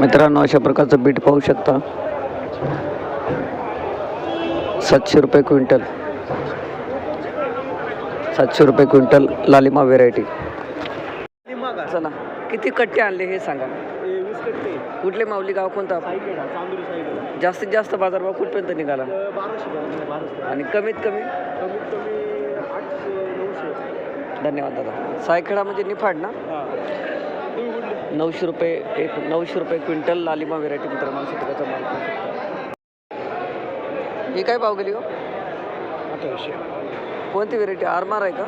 मित्रांनो अशा प्रकारचं बीट पाहू शकता. सातशे रुपये क्विंटल. सातशे रुपये क्विंटल लालिमा व्हेरायटी चला किती कट्टे आणले हे सांगा. कुठले माऊली गाव कोणता जास्तीत जास्त बाजारभाव कुठपर्यंत निघाला? आणि कमीत कमी? धन्यवाद दादा. सायखेडा म्हणजे निफाड ना? नऊशे रुपये एक नऊशे रुपये क्विंटल लालिमा व्हेरायटी मित्रांनो शतकाचा माल पाहू शकता ही काय भाव गेली हो? अठराशे कोणती व्हेरायटी आरमार आहे का?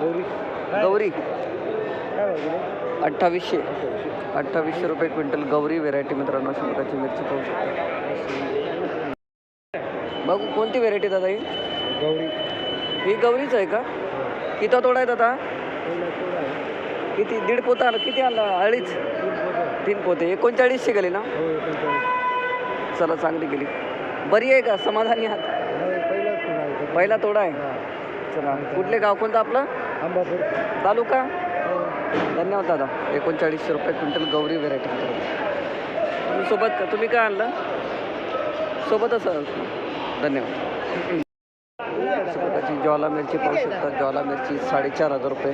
गौरी. गौरी. अठ्ठावीसशे. अठ्ठावीसशे. रुपये क्विंटल गौरी व्हेरायटी मित्रांनो अशा प्रकारची मिरची पाहू शकता. बघू कोणती व्हेरायटी दादा ही? गौरी. ही गौरीच आहे का? किती तोडा आहे दादा? किती दीड पोता आला किती आला? अडीच? तीन पोते. एकोणचाळीसशे गेले ना? हो चला चांगली गेली. बरी आहे का? समाधानी आहात? पहिलाच पहिला तोडा आहे. चला कुठले गाव कोणतं आपलं? आंबापूर तालुका? धन्यवाद दादा. एकोणचाळीसशे रुपये क्विंटल गौरी व्हेरायटी तुम्ही सोबत का? तुम्ही काय आणलं? सोबतच? धन्यवाद. ज्वाला मिरची पाहू शकता. ज्वाला मिरची साडेचार हजार रुपये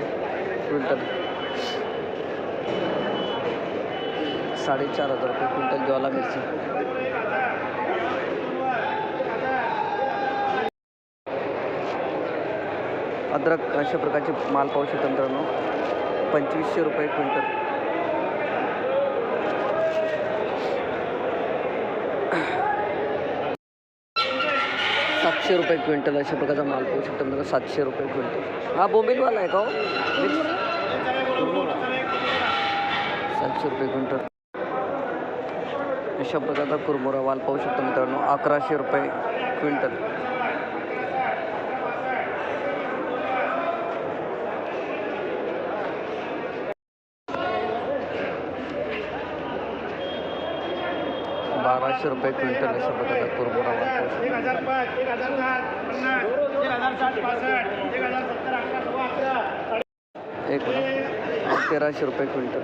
क्विंटल. साडेचार हजार रुपये क्विंटल ज्वाला मिरची. अद्रक अशा प्रकारचे माल पाहू शकता मित्रांनो. पंचवीसशे रुपये क्विंटल. सातशे रुपये क्विंटल अशा प्रकारचा माल पाहू शकता मित्रांनो. सातशे रुपये क्विंटल. हा बोंबिलवाला आहे का हो? सातशे रुपये क्विंटल. अशा प्रकारचा कुरमुरा वाल पाहू शकतो मित्रांनो अकराशे रुपये क्विंटल. बाराशे रुपये क्विंटल अशा प्रकारचा कुरमुरा वाल पाहू शकतो तेराशे रुपये क्विंटल.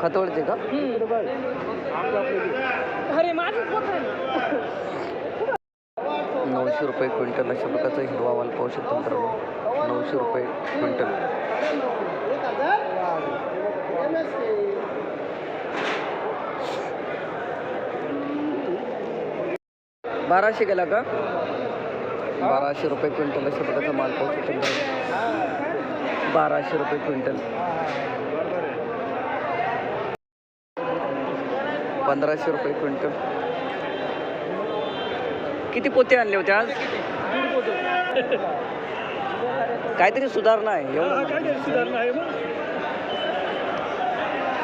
खतवडचे का? नऊशे रुपये क्विंटल अशा प्रकारचा हिरवा माल पाहू शकतो मित्रांनो. नऊशे रुपये क्विंटल. बाराशे गेला का? बाराशे रुपये क्विंटल अशा प्रकारचा माल पाहू शकतो बाराशे रुपये क्विंटल. पंधराशे रुपये क्विंटल. किती पोते आणले होते आज? काहीतरी सुधारणा आहे एवढं नाही.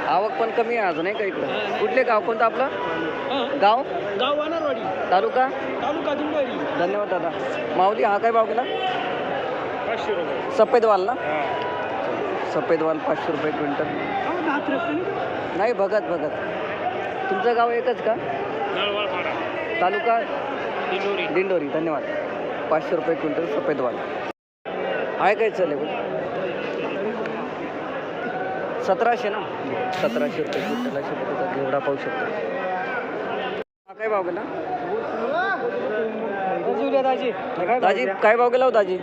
आवक पण कमी आहे अजून आहे का इकडं? कुठले गाव कोणतं आपलं? गाव? गाव वानरवाडी. तालुका? तालुका धन्यवाद दादा. माऊली हा काय भाव गेला? पाचशे रुपये. सफेदवाल ना? सफेदवाल पाचशे रुपये क्विंटल. नाही बघत बघत. तुमचं गाव एकच का? तालुका? दिंडोरी. दिंडोरी धन्यवाद. पाचशे रुपये क्विंटल सफेदवाल आहे काय चालेल सतराशे ना? सतराशे रुपये क्विंटल. अशा प्रकारचा घेवडा पाहू शकतो. हा काय भाव गेला? दाजी दाजी काय भाव गेला हो दाजी?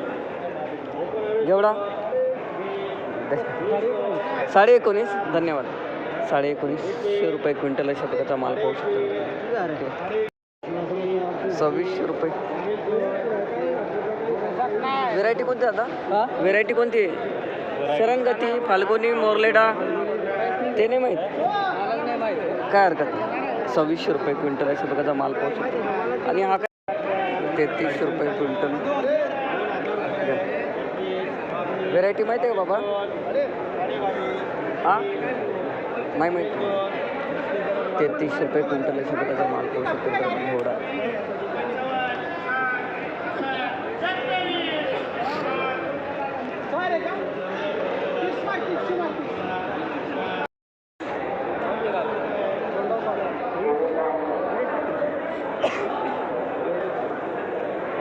घेवडा साडे एकोणीस. धन्यवाद. साडे एकोणीसशे रुपये क्विंटल अशा प्रकारचा माल पाहू शकतो. सव्वीसशे रुपये. व्हेरायटी कोणती आता? व्हेरायटी कोणती? आहे सरंगती फाल्गुनी मोरलेडा. ते नाही माहीत. काय हरकत नाही. सव्वीसशे रुपये क्विंटल अशा प्रकारचा माल पाहू शकतो. आणि हा काय? तेहतीसशे रुपये क्विंटल. व्हेरायटी माहिती आहे का बाबा? हां? नाही माहिती. तेहतीसशे रुपये क्विंटल अशा प्रकारचा माल करू शकतो घोडा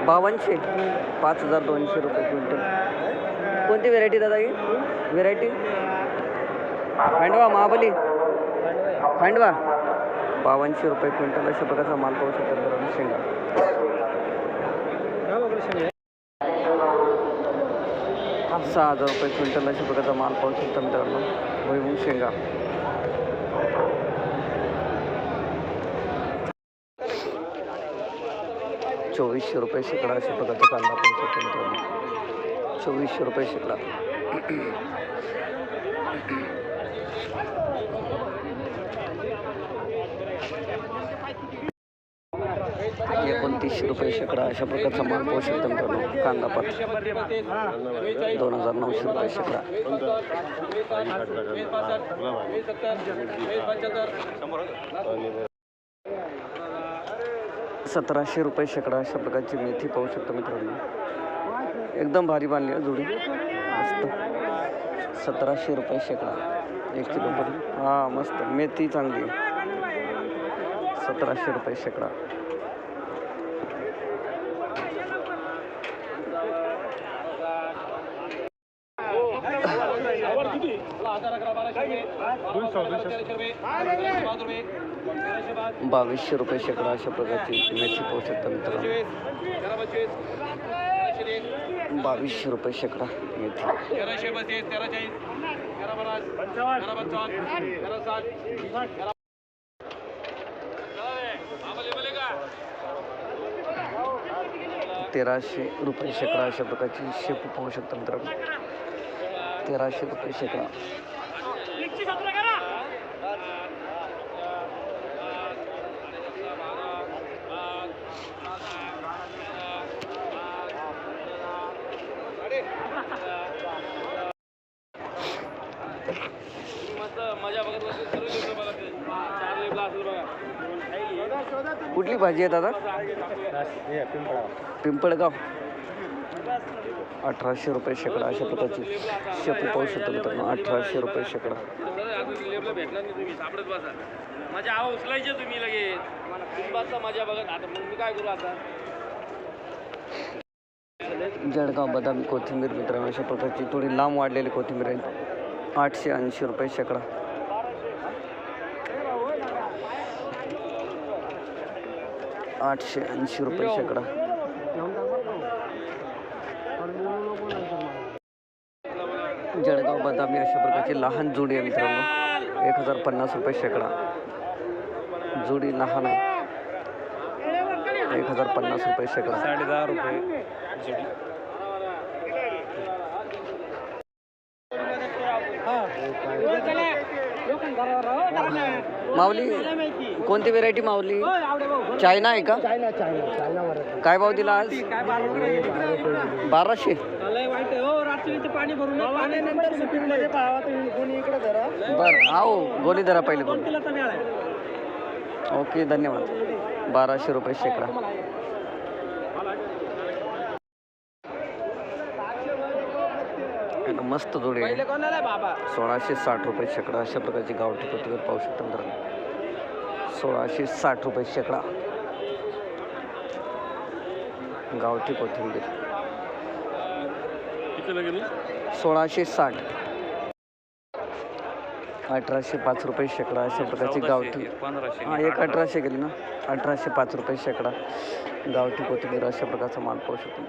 बावनशे पाच हजार दोनशे रुपये क्विंटल. कोणती व्हेरायटी दादा ही? व्हेरायटी खांडवा महाबली? खांडवा बावनशे रुपये क्विंटल अशा प्रकारचा माल पाहू शकतो शेंगा. सहा हजार रुपये क्विंटल अशा प्रकारचा माल पाहू शकता मित्रांनो भुईमुंग शेंगा. चोवीसशे रुपये शेकडा अशा प्रकारचा कांदा पाहू शकतो मित्रांनो. चोवीसशे रुपये शेकडा एकोणतीसशे रुपये शेकडा अशा प्रकारचा माल पाहू शकतो मित्रांनो कांदा पात. दोन हजार नऊशे रुपये शेकडा सतराशे रुपये शेकडा अशा प्रकारची मेथी पाहू शकतो मित्रांनो. एकदम भारी बांधली आहे जोडी. मस्त. सतराशे रुपये शेकडा. एक किलो हां मस्त. मेथी चांगली आहे. सतराशे रुपये शेकडा. बावीसशे रुपये शेकडा अशा प्रकारची मेथी पोहोचत मित्रांनो. बावीसशे रुपये शेकडा साठ तेराशे रुपये शेकडा अशा प्रकारची शेपू पाहू शकता मित्रांनो. तेराशे रुपये शेकडा. कुठली भाजी आहे दादा? पिंपळगाव. अठराशे रुपये शेकडा अशा प्रकारची. शेपू पाहू शकतो मित्रांनो अठराशे रुपये शेकडा. माझ्या आवा उचलायचे तुम्ही लगेच. मजा बघत. आता मग मी काय करू आता? जळगाव बदामी कोथिंबीर मित्रांनो अशा प्रकारची थोडी लांब वाढलेली कोथिंबीर आहे. आठशे ऐंशी रुपये शेकडा. आठशे ऐंशी रुपये शेकडा. जळगाव बदामी अशा प्रकारची लहान जोडी आहे मित्रांनो. एक हज़ार पन्नास रुपये शेकडा. जोडी लहान आहे. एक हज़ार पन्नास रुपये शेकडा. साडे दहा रुपये माऊली कोणती व्हेरायटी माऊली? चायना आहे का? काय भाव दिला आज? बाराशे. बरं आओ गोली धरा पहिले कोण ओके धन्यवाद. बाराशे रुपये शेकडा. मस्त जोडी आहे. सोळाशे साठ रुपये शेकडा अशा प्रकारची गावठी कोथिंबीर पाहू शकता मित्रांनो. सोळाशे साठ रुपये शेकडा. गावठी कोथिंबीर. सोळाशे साठ. अठराशे पाच रुपये शेकडा अशा प्रकारची गावठी. हां एक अठराशे गेली ना? अठराशे पाच रुपये शेकडा गावठी कोथिंबीर अशा प्रकारचा माल पाहू शकतो